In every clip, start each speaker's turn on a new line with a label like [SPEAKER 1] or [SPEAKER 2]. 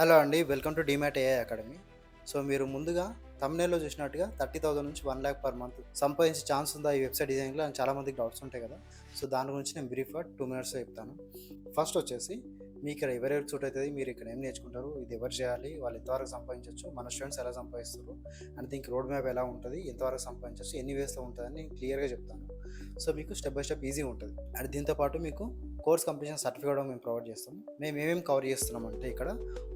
[SPEAKER 1] Hello అండి welcome to Demat AI academy so మీరు ముందుగా తమిళలో చూసినట్టుగా థర్టీ థౌసండ్ నుంచి వన్ ల్యాక్ పర్ మంత్ సంపాదించే ఛాన్స్ ఉందా ఈ వెబ్సైట్ డిజైన్లో అని చాలా మందికి డౌట్స్ ఉంటాయి కదా. సో దాని గురించి నేను బ్రీఫ్గా టూ మినిట్స్లో చెప్తాను. ఫస్ట్ వచ్చేసి మీ ఇక్కడ ఎవరెవరు సూట్ అవుతుంది మీరు ఇక్కడ ఏం నేర్చుకుంటారు ఇది ఎవరు చేయాలి వాళ్ళు ఎంతవరకు సంపాదించవచ్చు మన స్టూడెంట్స్ ఎలా సంపాదిస్తారు అండ్ దీనికి రోడ్ మ్యాప్ ఎలా ఉంటుంది ఎంతవరకు సంపాదించవచ్చు ఎన్ని వేస్లో ఉంటుందని క్లియర్గా చెప్తాను. సో మీకు స్టెప్ బై స్టెప్ ఈజీ ఉంటుంది. అండ్ దీంతో పాటు మీకు కోర్స్ కంప్లీషన్ సర్టిఫికేట్ మేము ప్రొవైడ్ చేస్తాం. మేము ఏమేమి కవర్ చేస్తున్నాం అంటే ఇక్కడ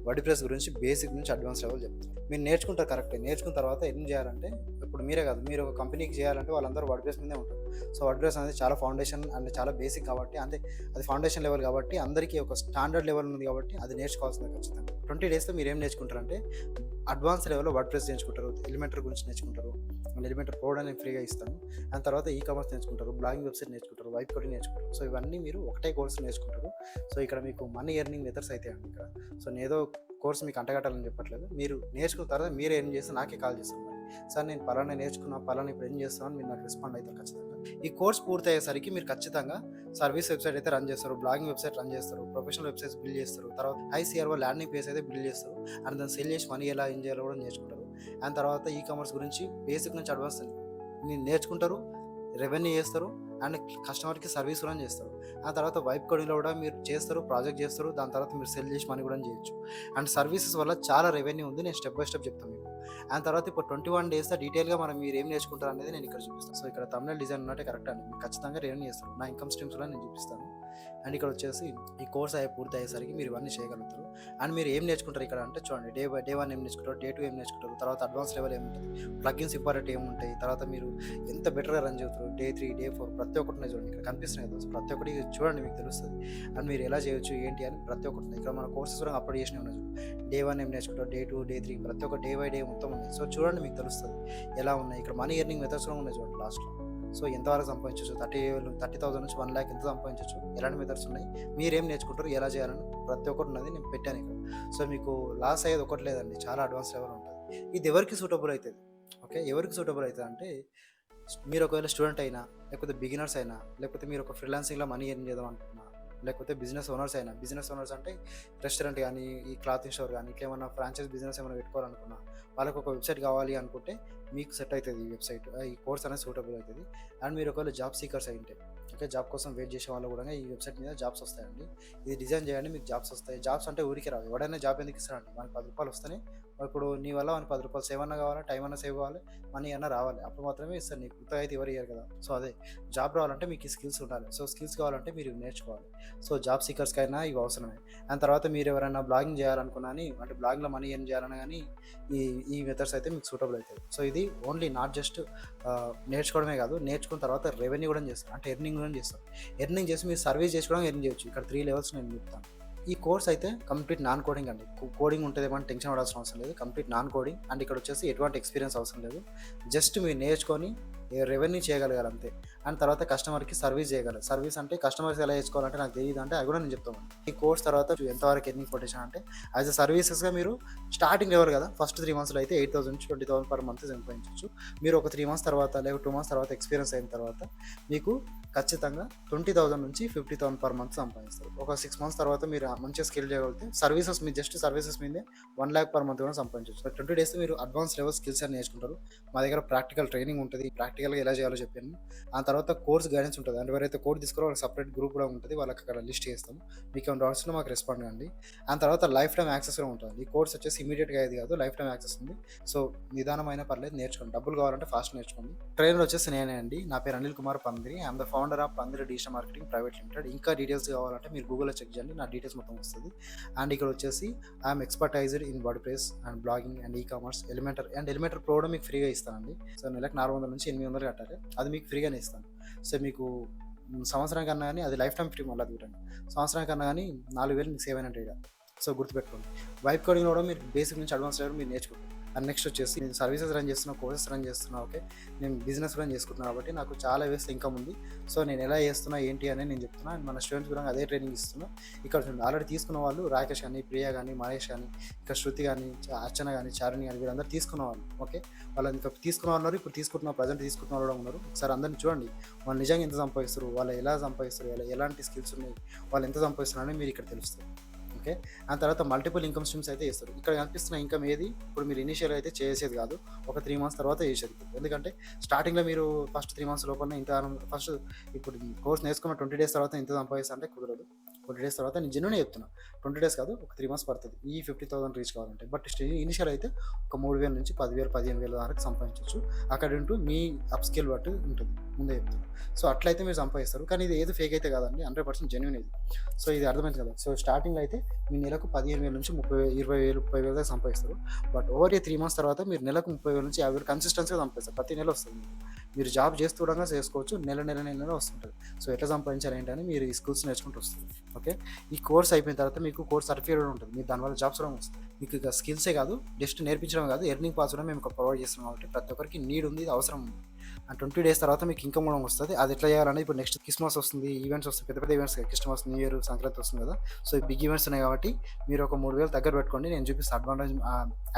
[SPEAKER 1] వర్డ్ ప్రెస్ గురించి బేసిక్ నుంచి అడ్వాన్స్ లెవెల్ చెప్తాం. మీరు నేర్చుకుంటారు కరెక్టే నేర్చుకున్న తర్వాత ఏం చేయాలంటే ఇప్పుడు మీరే కాదు మీరు ఒక కంపెనీకి చేయాలంటే వాళ్ళందరూ వర్డ్ మీదే ఉంటారు. సో వర్డ్ అనేది చాలా ఫౌండేషన్ అండ్ చాలా బేసిక్ కాబట్టి అంటే అది ఫౌండేషన్ లెవెల్ కాబట్టి అందరికీ ఒక స్టాండర్డ్ లెవెల్ ఉంది కాబట్టి అది నేర్చుకోవాల్సింది ఖచ్చితంగా. ట్వంటీ డేస్లో మీరు ఏం నేర్చుకుంటారంటే అడ్వాన్స్ లెవెల్లో వర్డ్ ప్రెస్ నేర్చుకుంటారు ఎలిమెంటర్ గురించి నేర్చుకుంటారు ఎలిమెంటర్ ప్రోడ్ అనేది ఫ్రీగా ఇస్తాను. అండ్ తర్వాత ఈ కామర్స్ నేర్చుకుంటారు బ్లాగింగ్ వెబ్సైట్ నేర్చుకుంటారు వైప్ కోడింగ్ నేర్చుకుంటారు. సో ఇవన్నీ మీరు ఒకటే కోర్స్ నేర్చుకుంటారు. సో ఇక్కడ మీకు మనీ ఎర్నింగ్ మెథడ్స్ అయితే ఇక్కడ. సో నేదో ఏదో కోర్స్ మీకు అంటగట్టాలని చెప్పట్లేదు. మీరు నేర్చుకున్న తర్వాత మీరు ఏం చేస్తే నాకే కాల్ చేస్తాను సార్ నేను పలానా నేర్చుకున్నా పలానా ఇప్పుడు ఏం చేస్తామని మీరు నాకు రెస్పాండ్ అవుతారు ఖచ్చితంగా. ఈ కోర్స్ పూర్తి అయ్యేసరికి మీరు ఖచ్చితంగా సర్వీస్ వెబ్సైట్ అయితే రన్ చేస్తారు బ్లాగింగ్ వెబ్సైట్ రన్ చేస్తారు ప్రొఫెషనల్ వెబ్సైట్స్ బిల్డ్ చేస్తారు తర్వాత ఐసీఆర్ఓ ల్యాండింగ్ పేజ్ అయితే బిల్డ్ చేస్తారు అండ్ దాన్ని సెల్ చేసి మనీ ఎలా ఏం చేయాలో కూడా నేర్చుకుంటారు. అండ్ తర్వాత ఈ కామర్స్ గురించి బేసిక్ నుంచి అడ్వాన్స్ నేను నేర్చుకుంటారు రెవెన్యూ చేస్తారు అండ్ కస్టమర్కి సర్వీస్ కూడా చేస్తారు. ఆ తర్వాత వైప్ కోడింగ్లో కూడా మీరు చేస్తారు ప్రాజెక్ట్ చేస్తారు దాని తర్వాత మీరు సెల్ చేసి మనీ కూడా చేయొచ్చు. అండ్ సర్వీసెస్ వల్ల చాలా రెవెన్యూ ఉంది నేను స్టెప్ బై స్టెప్ చెప్తాను మీకు. అండ్ తర్వాత ఇప్పుడు ట్వంటీ వన్ డేస్ డీటెయిల్గా మనం మీరు ఏం నేర్చుకుంటారు అనేది నేను ఇక్కడ చూపిస్తాను. సో ఇక్కడ తమిళ డిజైన్ ఉన్నట్టే కరెక్ట్ అండి. ఖచ్చితంగా రెవెన్యూ చేస్తారు. నా ఇన్కమ్ స్ట్రీమ్స్ కూడా నేను చూపిస్తాను. అండ్ ఇక్కడ వచ్చేసి ఈ కోర్స్ అయ్యి పూర్తి అయ్యేసరికి మీరు ఇవన్నీ చేయగలుగుతారు. అండ్ మీరు ఏం నేర్చుకుంటారు ఇక్కడ అంటే చూడండి డే బై డే వన్ ఏం నేర్చుకుంటారు డే టూ ఏం నేర్చుకుంటారు తర్వాత అడ్వాన్స్ లెవెల్ ఏముంటుంది ప్లగిన్స్ ఇంపార్టెంట్ ఏముంటాయి తర్వాత మీరు ఎంత బెటర్గా రన్ చేస్తారు డే త్రీ డే ఫోర్ ప్రతి ఒక్కటి చూడండి ఇక్కడ కనిపిస్తున్నాయి కదా ప్రతి ఒక్కటి చూడండి మీకు తెలుస్తుంది. అండ్ మీరు ఎలా చేయొచ్చు ఏంటి అని ప్రతి ఒక్కటి ఇక్కడ మన కోర్సెస్ కూడా అప్లోడ్ చేసినవి ఉన్నాయి డే వన్ ఏం నేర్చుకుంటారు డే టూ డే త్రీ ప్రతి ఒక్క డే బై డే మొత్తం ఉన్నాయి. సో చూడండి మీకు తెలుస్తుంది ఎలా ఉన్నాయి ఇక్కడ మనీ ఎర్నింగ్ మెథడ్స్ కూడా ఉన్నాయి చూడండి లాస్ట్లో. సో ఎంతవరకు సంపాదించవచ్చు? థర్టీ థర్టీ థౌసండ్ నుంచి వన్ ల్యాక్ ఎంత సంపాదించవచ్చు? ఎలాంటి మెథడ్స్ ఉన్నాయి? మీరేం నేర్చుకుంటారు? ఎలా చేయాలని ప్రతి ఒక్కటి ఉన్నది నేను పెట్టాను ఇక్కడ. సో మీకు లాస్ అయ్యేది ఒకటి లేదండి. చాలా అడ్వాన్స్ లెవెల్ ఉంటుంది. ఇది ఎవరికి సూటబుల్ అవుతుంది? ఓకే? ఎవరికి సూటబుల్ అవుతుంది అంటే మీరు ఒకవేళ స్టూడెంట్ అయినా లేకపోతే బిగినర్స్ అయినా లేకపోతే మీరు ఒక ఫ్రీలాన్సింగ్లో మనీ ఎర్న్ చేద్దాం అనుకున్నా లేకపోతే బిజినెస్ ఓనర్స్ అయినా బిజినెస్ ఓనర్స్ అంటే రెస్టారెంట్ కానీ ఈ క్లాతింగ్ స్టోర్ కానీ ఇట్లా ఏమన్నా ఫ్రాంచైజ్ బిజినెస్ ఏమైనా పెట్టుకోవాలనుకున్నా వాళ్ళకి ఒక వెబ్సైట్ కావాలి అనుకుంటే మీకు సెట్ అవుతుంది ఈ వెబ్సైట్ ఈ కోర్స్ అనేది సూటబుల్ అవుతుంది. అండ్ మీరు ఒకవేళ జాబ్ సీకర్స్ అయి ఉంటే ఓకే జాబ్ కోసం వెయిట్ చేసే వాళ్ళు కూడా ఈ వెబ్సైట్ మీద జాబ్స్ వస్తాయండి. ఇది డిజైన్ చేయండి మీకు జాబ్స్ వస్తాయి. జాబ్స్ అంటే ఊరికి రావు. ఎవడైనా జాబ్ ఎందుకు ఇస్తారండి మనకి పది రూపాయలు వస్తాయి ఇప్పుడు నీ వల్ల మనకి పది రూపాయలు సేవ్ అన్నా కావాలి టైం అన్నా సేవ్ కావాలి మనీ అన్నా రావాలి. అప్పుడు మాత్రమే ఇస్తారు. నీకు కొత్తగా అయితే ఎవరు ఇయ్యారు కదా. సో అదే. జాబ్ రావాలంటే మీకు స్కిల్స్ ఉండాలి. సో స్కిల్స్ కావాలంటే మీరు నేర్చుకోవాలి. సో జాబ్ సీకర్స్కైనా ఇవి అవసరమే. అండ్ తర్వాత మీరు ఎవరైనా బ్లాగింగ్ చేయాలనుకున్నా అని, అంటే బ్లాగింగ్లో మనీ ఏం చేయాలన్నా కానీ ఈ ఈ మెథడ్స్ అయితే మీకు సూటబుల్ అవుతాయి. సో ఇది ఓన్లీ నాట్ జస్ట్ నేర్చుకోవడమే కాదు నేర్చుకున్న తర్వాత రెవెన్యూ కూడా చేస్తారు. అంటే ఎర్నింగ్ కూడా చేస్తారు. ఎర్నింగ్ చేసి మీరు సర్వీస్ చేసి కూడా ఎర్న్ చేయొచ్చు. ఇక్కడ త్రీ లెవెల్స్ నేను చెప్తాను. ఈ కోర్స్ అయితే కంప్లీట్ నాన్ కోడింగ్ అండి కోడింగ్ ఉంటుంది ఏమంటే టెన్షన్ పడాల్సిన అవసరం లేదు. కంప్లీట్ నాన్ కోడింగ్ అండ్ ఇక్కడ వచ్చేసి ఎటువంటి ఎక్స్పీరియన్స్ అవసరం లేదు. జస్ట్ మీరు నేర్చుకొని రెవెన్యూ చేయగలగాలి అంతే. అండ్ తర్వాత కస్టమర్కి సర్వీస్ చేయగలరు సర్వీస్ అంటే కస్టమర్స్ ఎలా చేసుకోవాలంటే నాకు తెలియదు అంటే అది కూడా నేను చెప్తాను. ఈ కోర్స్ తర్వాత ఎంతవరకు ఎర్నింగ్ పొటెన్షియల్ అంటే యాజ్ అ సర్వీసెస్గా మీరు స్టార్టింగ్ లెవెల్ కదా ఫస్ట్ త్రీ మంత్స్లో అయితే ఎయిట్ థౌసండ్ నుంచి ట్వంటీ థౌసండ్ పర్ మంత్ సంపాదించవచ్చు. మీరు ఒక త్రీ మంత్స్ తర్వాత లేక టూ మంత్స్ తర్వాత ఎక్స్పీరియన్స్ అయిన తర్వాత మీకు ఖచ్చితంగా ట్వంటీ థౌసండ్ నుంచి ఫిఫ్టీ థౌసండ్ పర్ మంత్ సంపాదిస్తారు. ఒక సిక్స్ మంత్స్ తర్వాత మీరు మంచిగా స్కిల్ చేయగలిగితే సర్వీసెస్ మీ జస్ట్ సర్వీసెస్ మీదే వన్ ల్యాక్ పర్ మంత్ కూడా సంపాదించవచ్చు. ట్వంటీ డేస్ మీరు అడ్వాన్స్ లెవెల్ స్కిల్స్ అని నేర్చుకుంటారు. మా దగ్గర ప్రాక్టికల్ ట్రైనింగ్ ఉంటుంది. ప్రాక్టికల్గా ఎలా చేయాలో చెప్పాను. ఆ తర్వాత కోర్స్ గైడెన్స్ ఉంటుంది. అంటే ఎవరైతే కోర్స్ తీసుకోరో వాళ్ళకి సపరేట్ గ్రూప్ కూడా ఉంటుంది. వాళ్ళకి అక్కడ లిస్ట్ చేస్తాం. మీకు ఏమైనా డౌట్స్ మాకు రెస్పాండ్ కండి ఆ తర్వాత లైఫ్ టైం యాక్సెస్ కూడా ఉంటుంది. ఈ కోర్స్ వచ్చేసి ఇమీడియట్గా ఇది కాదు. లైఫ్ టైం యాక్సెస్ ఉంది. సో నిదానమైన పర్లేదు నేర్చుకోండి. డబ్బులు కావాలంటే ఫాస్ట్ నేర్చుకోండి. ట్రైనర్ వచ్చేసి నేనే అండి. నా పేరు Anil Kumar Pandiri. I'm the founder of Pandiri digital marketing private limited. ఇంకా డీటెయిల్స్ కావాలంటే మీరు గూగుల్లో చెక్ చేయండి. నా డీటెయిల్స్ మొత్తం వస్తుంది. అండ్ ఇక్కడ వచ్చేసి I'm expertised in WordPress and blogging and e commerce Elementor. And Elementor pro కూడా మీకు ఫ్రీగా ఇస్తానండి. సో నెలకు నాలుగు వందల నుంచి ఎనిమిది వందలు కట్టాలి. అది మీకు ఫ్రీగానే ఇస్తాను. సో మీకు సంవత్సరానికి అన్నా కానీ అది లైఫ్ టైం ఫ్రీ మళ్ళీ చూడండి. సంవత్సరానికి అన్నా కానీ నాలుగు వేలు మీకు సేవ్ అయినట్టు సో గుర్తుపెట్టుకోండి. వైప్ కోడింగ్ కూడా మీరు బేసిక్ నుంచి అడ్వాన్స్ లెవెల్ మీరు నేర్చుకోండి. అండ్ నెక్స్ట్ వచ్చేసి నేను సర్వీసెస్ రన్ చేస్తున్నా కోర్సెస్ రన్ చేస్తున్నా ఓకే నేను బిజినెస్ రన్ చేసుకుంటున్నాను కాబట్టి నాకు చాలా వేస్ట్ ఇన్కమ్ ఉంది. సో నేను ఎలా చేస్తున్నా ఏంటి అని నేను చెప్తున్నా. అండ్ మన స్టూడెంట్స్ కూడా అదే ట్రైనింగ్ ఇస్తున్నా. ఇక్కడ ఆల్రెడీ తీసుకున్న వాళ్ళు రాకేష్ కానీ ప్రియా కానీ మహేష్ కానీ ఇంకా శృతి కానీ అర్చన కానీ చారుణి కానీ వీళ్ళందరూ తీసుకున్న వాళ్ళు ఓకే వాళ్ళు ఇంకా తీసుకున్న వాళ్ళు ఇప్పుడు తీసుకుంటున్న ప్రజెంట్ తీసుకుంటున్న వాళ్ళు కూడా ఉన్నారు. ఒకసారి అందరిని చూడండి వాళ్ళు నిజంగా ఎంత సంపాదిస్తారు వాళ్ళు ఎలా సంపాదిస్తారు వాళ్ళు ఎలాంటి స్కిల్స్ ఉన్నాయి వాళ్ళు ఎంత సంపాదిస్తున్నారు అని మీరు ఇక్కడ తెలుస్తుంది ఓకే? ఆ తర్వాత మల్టిపుల్ ఇన్కమ్ స్ట్రీమ్స్ అయితే చేస్తారు. ఇక్కడ కనిపిస్తున్న ఇన్కమ్ ఏది? ఇప్పుడు మీరు ఇనిషియల్ అయితే చేసేది కాదు. ఒక త్రీ మంత్స్ తర్వాత చేసేది ఎందుకంటే స్టార్టింగ్లో మీరు ఫస్ట్ త్రీ మంత్స్ లోపల ఇంత ఫస్ట్ ఇప్పుడు కోర్స్ నేర్చుకున్న ట్వంటీ డేస్ తర్వాత ఇంత సంపాదిస్తా అంటే కుదరదు. ట్వంటీ డేస్ తర్వాత నేను జెన్యున్ చెప్తున్నా. ట్వంటీ డేస్ కాదు ఒక త్రీ మంత్స్ పడుతుంది. ఈ ఫిఫ్టీ థౌసండ్ రీచ్ కావాలంటే. బట్ ఇనిషియల్ అయితే ఒక మూడు వేల నుంచి పదివేలు పదిహేను వేల వరకు సంపాదించవచ్చు అక్కడ ఉంటూ మీ అప్ స్కేల్ బట్టి ఉంటుంది. ముందే చెప్తాను సో అట్లయితే మీరు సంపాదిస్తారు. కానీ ఇది ఏది ఫేక్ అయితే కాదండి. హండ్రెడ్ పర్సెంట్ జెన్యున్ ఇది. సో ఇది అర్థమైంది కదా. సో స్టార్టింగ్లో అయితే మీ నెలకు పదిహేను వేల నుంచి ముప్పై ఇరవై వేలు ముప్పై వేల దాకా సంపాదిస్తారు. But over a three months తర్వాత మీరు నెలకు ముప్పై వేల నుంచి యాభై వేలు కన్సిస్టెన్సీగా సంపాదిస్తారు. ప్రతి నెల వస్తుంది మీరు జాబ్ చేస్తూ కూడా చేసుకోవచ్చు. నెల నెల నెల నెల వస్తుంటుంది. సో ఎట్లా సంపాదించాలి ఏంటని మీరు ఈ స్కిల్స్ నేర్చుకుంటూ వస్తుంది. ఓకే? ఈ కోర్స్ అయిపోయిన తర్వాత మీకు కోర్స్ సర్టిఫికేట్ ఉంటుంది. మీరు దానివల్ల జాబ్స్ కూడా వస్తుంది మీకు ఇక స్కిల్సే కాదు. జస్ట్ నేర్పించడం కాదు. ఎర్నింగ్ పాస్ కూడా మేము ప్రొవైడ్ చేస్తున్నాం కాబట్టి ప్రతి ఒక్కరికి నీడ్ ఉంది ఇది అవసరం ఉంది. ట్వంటీ డేస్ తర్వాత మీకు ఇన్కమ్ కూడా వస్తుంది. అది ఎట్లా చేయాలంటే ఇప్పుడు నెక్స్ట్ క్రిస్మస్ వస్తుంది ఈవెంట్స్ వస్తాయి పెద్ద పెద్ద events Christmas new year Sankranti వస్తుంది కదా. సో బిగ్ ఈవెంట్స్ ఉన్నాయి కాబట్టి మీరు ఒక మూడు వేలు దగ్గర పెట్టుకోండి. నేను చూపిస్తాను అడ్వాంటేజ్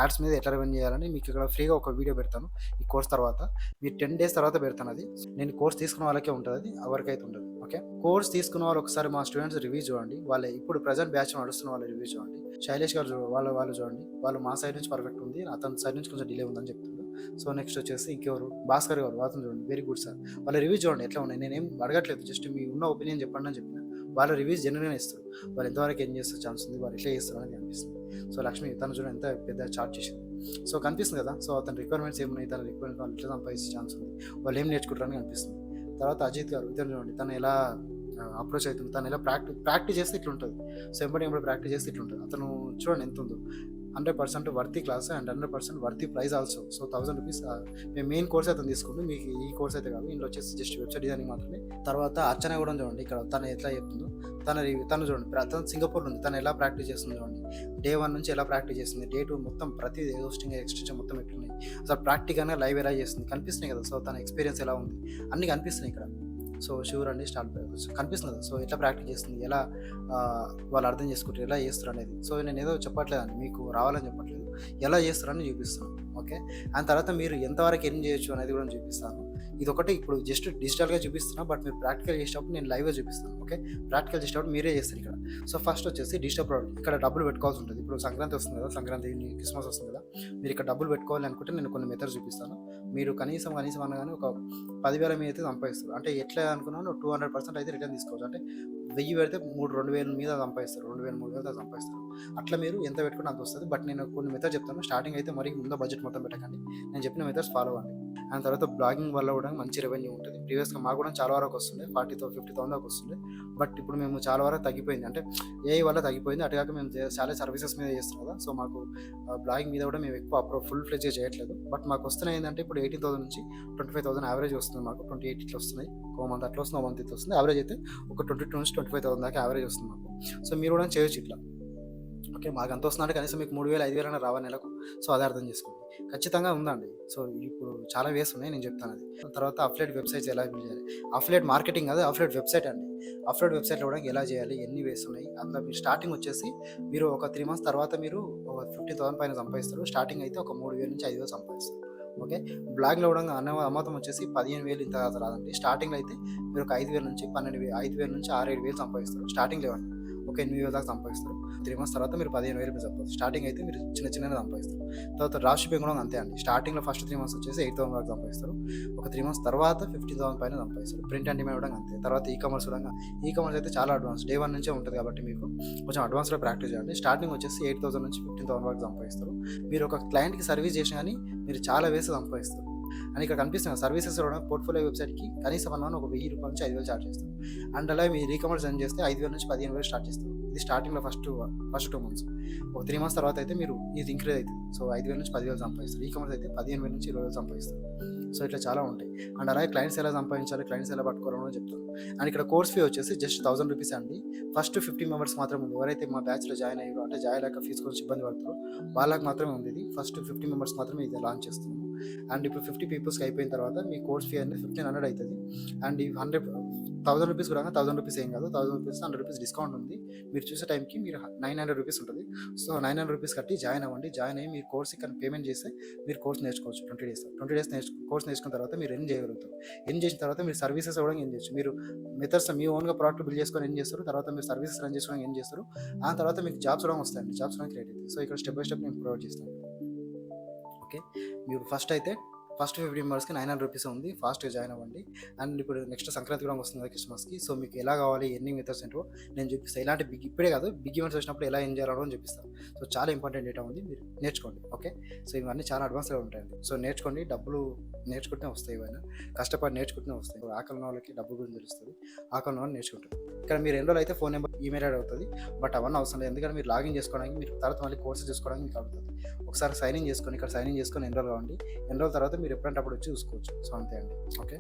[SPEAKER 1] యాడ్స్ మీద ఎట్లా రన్ చేయాలని మీకు ఇక్కడ ఫ్రీగా ఒక వీడియో పెడతాను ఈ కోర్స్ తర్వాత. మీరు టెన్ డేస్ తర్వాత పెడతాను అది. నేను కోర్స్ తీసుకున్న వాళ్ళకే ఉంటుంది అది ఎవరికి అయితే ఉండదు. ఓకే? కోర్స్ తీసుకున్న వాళ్ళు ఒకసారి మా స్టూడెంట్స్ రివ్యూ చూడండి. వాళ్ళ ఇప్పుడు ప్రజెంట్ బ్యాచ్ నడుస్తున్న వాళ్ళు రివ్యూ చూడండి. శైలేష్ గారు వాళ్ళ వాళ్ళు చూడండి. వాళ్ళు మా సైడ్ నుంచి పర్ఫెక్ట్ ఉంది. అతని సైడ్ నుంచి కొంచెం డిలే ఉందని చెప్తాను సో నెక్స్ట్ వచ్చేసి ఇంకెవరు? భాస్కర్ గారు అతను చూడండి. వెరీ గుడ్ సార్ వాళ్ళ రివ్యూ చూడండి ఎట్లా ఉన్నాయి? నేనేం అడగట్లేదు. జస్ట్ మీ ఉన్న ఒపీనియన్ చెప్పండి అని చెప్పిన. వాళ్ళ రివ్యూస్ జెన్యున్గా ఇస్తారు. వాళ్ళు ఎంతవరకు ఏం చేస్తారు? ఛాన్స్ ఉంది. వాళ్ళు ఎట్లా చేస్తారు? అనేది అనిపిస్తుంది. సో లక్ష్మి తను చూడండి ఎంత పెద్ద చార్ట్ చేసింది. సో కనిపిస్తుంది కదా? సో అతని రిక్వైర్మెంట్స్ ఏమున్నాయి? తన రిక్వైర్మెంట్ వాళ్ళు ఎట్లా సంపాదించే ఛాన్స్ ఉంది? వాళ్ళు ఏం నేర్చుకుంటారని కనిపిస్తుంది. తర్వాత అజిత్ గారు ఇతను చూడండి తను ఎలా అప్రోచ్ అవుతుంది? తను ఎలా ప్రాక్టీస్ ప్రాక్టీస్ చేస్తే ఇట్లా ఉంటుంది సో ఎంబడి ఎంబడి ప్రాక్టీస్ చేస్తే ఇట్లా ఉంటుంది అతను చూడండి ఎంత ఉందో. Hundred percent worthy class and hundred percent worthy price also. So thousand rupees మేము మెయిన్ కోర్స్ అయితే తీసుకుంటాం మీకు ఈ కోర్స్ అయితే కాదు. ఇందులో వచ్చేసి జస్ట్ వెబ్సైట్ డిజైనింగ్ మాత్రమే. తర్వాత అర్చన కూడా చూడండి. ఇక్కడ తను ఎట్లా చెప్తుందో తన తను చూడండి. తను సింగపూర్ ఉంది. తను ఎలా ప్రాక్టీస్ చేస్తుందో చూడండి. డే వన్ నుంచి ఎలా ప్రాక్టీస్ చేస్తుంది? డే టూ మొత్తం ప్రతి హోస్టింగ్ ఎక్స్టెన్షన్ మొత్తం ఎట్లున్నాయి? అసలు ప్రాక్టికల్గా లైవ్ ఎలా చేస్తుంది? కనిపిస్తున్నాయి కదా. సో తన ఎక్స్పీరియన్స్ ఎలా ఉంది? అన్నీ కనిపిస్తున్నాయి ఇక్కడ. సో షూర్ అండి స్టార్ట్ కనిపిస్తుంది. సో ఎట్లా ప్రాక్టీస్ చేస్తుంది? ఎలా వాళ్ళు అర్థం చేసుకుంటారు? ఎలా చేస్తారు అనేది. సో నేను ఏదో చెప్పట్లేదు మీకు రావాలని చెప్పట్లేదు. ఎలా చేస్తారని చూపిస్తాను. ఓకే? అండ్ తర్వాత మీరు ఎంతవరకు ఎర్న్ చేయొచ్చు అనేది కూడా చూపిస్తాను. ఇది ఒకటి ఇప్పుడు జస్ట్ డిజిటల్గా చూపిస్తున్నా బట్ మీరు ప్రాక్టికల్ చేసేటప్పుడు నేను లైవ్గా చూపిస్తాను. ఓకే? ప్రాక్టికల్ చేసేటప్పుడు మీరే చేస్తారు ఇక్కడ. సో ఫస్ట్ వచ్చేసి డిజిటల్ ప్రోడక్ట్. ఇక్కడ డబ్బులు పెట్టుకోవాల్సి ఉంటుంది. ఇప్పుడు సంక్రాంతి వస్తుంది కదా సంక్రాంతి క్రిస్మస్ వస్తుంది కదా మీరు ఇక్కడ డబ్బులు పెట్టుకోవాలి అనుకుంటే నేను కొన్ని మెథడ్ చూపిస్తాను. మీరు కనీసం కనీసం అనగానే ఒక పదివేల మీద అయితే సంపాదిస్తారు. అంటే ఎట్లా అనుకున్నాను టూ హండ్రెడ్ పర్సెంట్ అయితే రిటర్న్ తీసుకోవచ్చు. అంటే వెయ్యి పెడితే మూడు రెండు వేల మీద సంపాదిస్తారు. రెండు వేల మూడు వేలు దాకా సంపాదిస్తారు. అట్లా మీరు ఎంత పెట్టుకుని అంత వస్తుంది. బట్ నేను కొన్ని మెథడ్ చెప్తాను. స్టార్టింగ్ అయితే మరి ముందు బడ్జెట్ మొత్తం పెట్టకండి. నేను చెప్పిన మెథడ్స్ ఫాలో అవ్వండి అండ్ తర్వాత బ్లాగింగ్ వల్ల కూడా మంచి రెవెన్యూ ఉంటుంది. ప్రీవియస్గా మాకు కూడా చాలా వరకు వస్తుంది ఫార్టీ థౌ ఫిఫ్టీ థౌసండ్ దాకా వస్తుంది బట్ ఇప్పుడు మేము చాలా వరకు తగ్గిపోయింది. అంటే ఏ వల్ల తగ్గిపోయింది. అటుగాక మేము చాలా సర్వీసెస్ మీద చేస్తున్నాం కదా. సో మాకు బ్లాగింగ్ మీద కూడా మేము ఎక్కువ అప్రో ఫుల్ ఫ్లెజ్ చేయట్లేదు. బట్ మాకు వస్తున్నాయి ఏంటంటే ఇప్పుడు ఎయిటీన్ థౌసండ్ నుంచి ట్వంటీ ఫైవ్ థౌసండ్ యావరేజ్ వస్తుంది మాకు. ట్వంటీ ఎయిట్ ఇట్లా వస్తున్నాయి. ఒక మంత్ అట్లా వస్తుంది. ఒక మంత్ ఇట్లా వస్తుంది. యావరేజ్ అయితే ఒక ట్వంటీ టూ నుంచి ట్వంటీ ఫైవ్ థౌసండ్ దాకా యావరేజ్ వస్తుంది మాకు. సో మీరు కూడా చేయొచ్చు ఇట్లా. ఓకే మాకు అంత వస్తుందంటే కనీసం మీకు మూడు వేలు ఐదు వేలు అయినా రావాలి నెలకు. సో అది అర్థం చేసుకోండి. ఖచ్చితంగా ఉందండి. సో ఇప్పుడు చాలా వేస్ ఉన్నాయి నేను చెప్తాను అది. తర్వాత అఫ్లెట్ వెబ్సైట్స్ ఎలా చేయాలి? అఫ్లెట్ మార్కెటింగ్ కాదు అఫ్లెట్ వెబ్సైట్ అండి. అఫ్లెట్ వెబ్సైట్ కూడా ఎలా చేయాలి ఎన్ని వేస్ ఉన్నాయి? అందులో మీరు స్టార్టింగ్ వచ్చేసి మీరు ఒక త్రీ మంత్స్ తర్వాత మీరు ఒక ఫిఫ్టీ థౌసండ్ పైన సంపాదిస్తారు. స్టార్టింగ్ అయితే ఒక మూడు వేల నుంచి ఐదు వేలు సంపాదిస్తారు. ఓకే? బ్లాగ్లో కూడా అన్న అమ్మతం వచ్చేసి పదిహేను వేలు ఇంత కాదు రాదండి. స్టార్టింగ్లో అయితే మీరు ఒక ఐదు వేల నుంచి పన్నెండు వేలు ఐదు వేల నుంచి ఆరు ఏడు వేలు సంపాదిస్తారు. స్టార్టింగ్ లెవెల్ ఒక ఎనిమిది వేల దాకా సంపాదిస్తారు. త్రీ మంత్స్ తర్వాత మీరు పదిహేను వేలు సంపాదిస్తారు స్టార్టింగ్ అయితే మీరు చిన్న చిన్నగా సంపాదిస్తారు. తర్వాత డ్రాప్ షిప్పింగ్ కూడా అంతే అండి. స్టార్టింగ్లో ఫస్ట్ త్రీ మంత్స్ వచ్చేసి ఎయిట్ థౌసండ్ దాకా సంపాదిస్తారు. ఒక త్రీ మంత్స్ తర్వాత ఫిఫ్టీన్ థౌసండ్ పైన సంపాదిస్తారు. ప్రింట్ అండ్ డిమాండ్ కూడా అంతే. తర్వాత ఈ కామర్స్ కూడా ఈ కామర్స్ అయితే చాలా అడ్వాన్స్ డే వన్ నుంచే ఉంటుంది కాబట్టి మీకు కొంచెం అడ్వాన్స్లో ప్రాక్టీస్ చేయండి. స్టార్టింగ్ వచ్చేసి ఎయిట్ థౌసండ్ నుంచి ఫిఫ్టీన్ థౌసండ్ వరకు సంపాదిస్తారు. మీరు ఒక క్లయింట్కి సర్వీస్ చేసినా కానీ మీరు చాలా వేసి సంపాదిస్తారు. అని ఇక్కడ కనిపిస్తున్న సర్వీసెస్ కూడా పోర్ట్ఫోలియో వెబ్సైట్కి కనీసం అన్న ఒక వెయ్యి రూపాయల నుంచి ఐదు వేలు చార్జ్ చేస్తాం. అండ్ అలా మీరు రీకామర్స్ రన్ చేస్తే ఐదు వేల నుంచి పదిహేను వేలు స్టార్ట్ చేస్తారు ఇది స్టార్టింగ్లో ఫస్ట్ ఫస్ట్ టూ మంత్స్. ఒక త్రీ మంత్స్ తర్వాత అయితే మీరు ఇది ఇంక్రీజ్ అవుతుంది. సో ఐదు వేల నుంచి పదివేలు సంపాదిస్తారు. ఈ అయితే పదిహేను వేల నుంచి ఇరవై వేలు సంపాదిస్తారు. సో ఇట్లా చాలా ఉంటాయి. అండ్ అలాగే క్లయింట్స్ ఎలా సంపాదించాలి క్లయింట్స్ ఎలా పట్టుకోవాలని చెప్తాను అండ్ ఇక్కడ కోర్స్ ఫీ వచ్చేసి జస్ట్ థౌసండ్ రూపీస్ అండి. ఫస్ట్ ఫిఫ్టీ మెంబర్స్ మాత్రం ఉంది ఎవరైతే మా బ్యాచ్లో జాయిన్ అయ్యారో అంటే జాయిన్ అయ్యాక ఫీజు కొంచెం ఇబ్బంది పడతారో వాళ్ళకి మాత్రమే ఉంది ఇది ఫస్ట్ ఫిఫ్టీ మెంబర్స్ మాత్రమే ఇది లాంచ్ చేస్తుంది అండ్ ఇప్పుడు ఫిఫ్టీ పీపుల్స్కి అయిపోయిన తర్వాత మీ కోర్స్ ఫీ అనేది ఫిఫ్టీన్ హండ్రెడ్ అవుతుంది. అండ్ ఈ హండ్రెడ్ థౌసండ్ రూపీస్ కూడా థౌసండ్ రూపీస్ ఏం కాదు thousand rupees hundred rupees discount ఉంది. మీరు చూసే టైంకి మీరు నైన్ హండ్రెడ్ రూపీస్ ఉంటుంది. సో నైన్ హండ్రెడ్ రూపీస్ కట్టి జాయిన్ అవ్వండి. జాయిన్ అయ్యి మీరు కోర్స్ ఇక్కడ పేమెంట్ చేస్తే మీరు కోర్స్ నేర్చుకోవచ్చు ట్వంటీ డేస్. ట్వంటీ డేస్ నేర్చు కోర్స్ నేర్చుకున్న తర్వాత మీరు ఎన్ చేయగలుగుతారు? ఎన్ చేసిన తర్వాత మీరు సర్వీసెస్ కూడా ఏం చేయొచ్చు? మీరు మెథడ్స్ మీ ఓన్గా ప్రోడక్ట్ బిల్డ్ చేసుకొని ఏం చేస్తారు? తర్వాత మీరు సర్వీసెస్ రన్ చేసుకోవడం ఏం చేస్తారు? ఆ తర్వాత మీకు జాబ్స్ కూడా వస్తాయండి. జాబ్స్ కూడా క్రియేట్ అవుతుంది సో ఇక్కడ స్టెప్ బై స్టెప్ నేను ప్రొవైడ్ చేస్తాను. ఓకే. మీరు ఫస్ట్ అయితే ఫస్ట్ ఫిఫ్టీ మెంబర్స్కి నైన్ హండ్రెడ్ రూపీస్ ఉంది. ఫాస్ట్గా జాయిన్ అవ్వండి. అండ్ ఇప్పుడు నెక్స్ట్ సంక్రాంతి కూడా వస్తుంది క్రిస్మస్కి. సో మీకు ఎలా కావాలి ఎన్ని మెథడ్స్ ఏంటో నేను చూపిస్తాను ఇలాంటి బిగ్ ఇప్పుడే కాదు బిగ్ ఈవెంట్స్ వచ్చినప్పుడు ఎలా ఎంజాయ్ చేయాలో అని చూపిస్తాను సో చాలా ఇంపార్టెంట్ డేటా ఉంది. మీరు నేర్చుకోండి ఓకే? సో ఇవన్నీ చాలా అడ్వాన్స్గా ఉంటాయండి సో నేర్చుకోండి డబ్బులు నేర్చుకుంటే వస్తాయి ఇవన్నీ. కష్టపడి నేర్చుకుంటూనే వస్తాయి. ఆకలి వాళ్ళకి డబ్బు గురించి తెలుస్తుంది. ఆకలి వాళ్ళు నేర్చుకుంటారు. ఇక్కడ మీరు ఎన్ని అయితే ఫోన్ నెంబర్ ఈమెయిల్ యాడ్ అవుతుంది. బట్ అవన్నీ అవసరం లేదు. ఎందుకంటే మీరు లాగిన్ చేసుకోవడానికి మీరు తర్వాత మళ్ళీ కోర్సు చేసుకోవడానికి మీకు అవుతుంది. ఒకసారి సైన్ ఇన్ చేసుకొని ఇక్కడ సైన్ ఇన్ చేసుకొని ఎన్రోల్ కావండి? ఎన్రోల్ తర్వాత మీరు మీరు ఎప్పుడంటే అప్పుడు వచ్చి చూసుకోవచ్చు. సో అంతే అండి. ఓకే?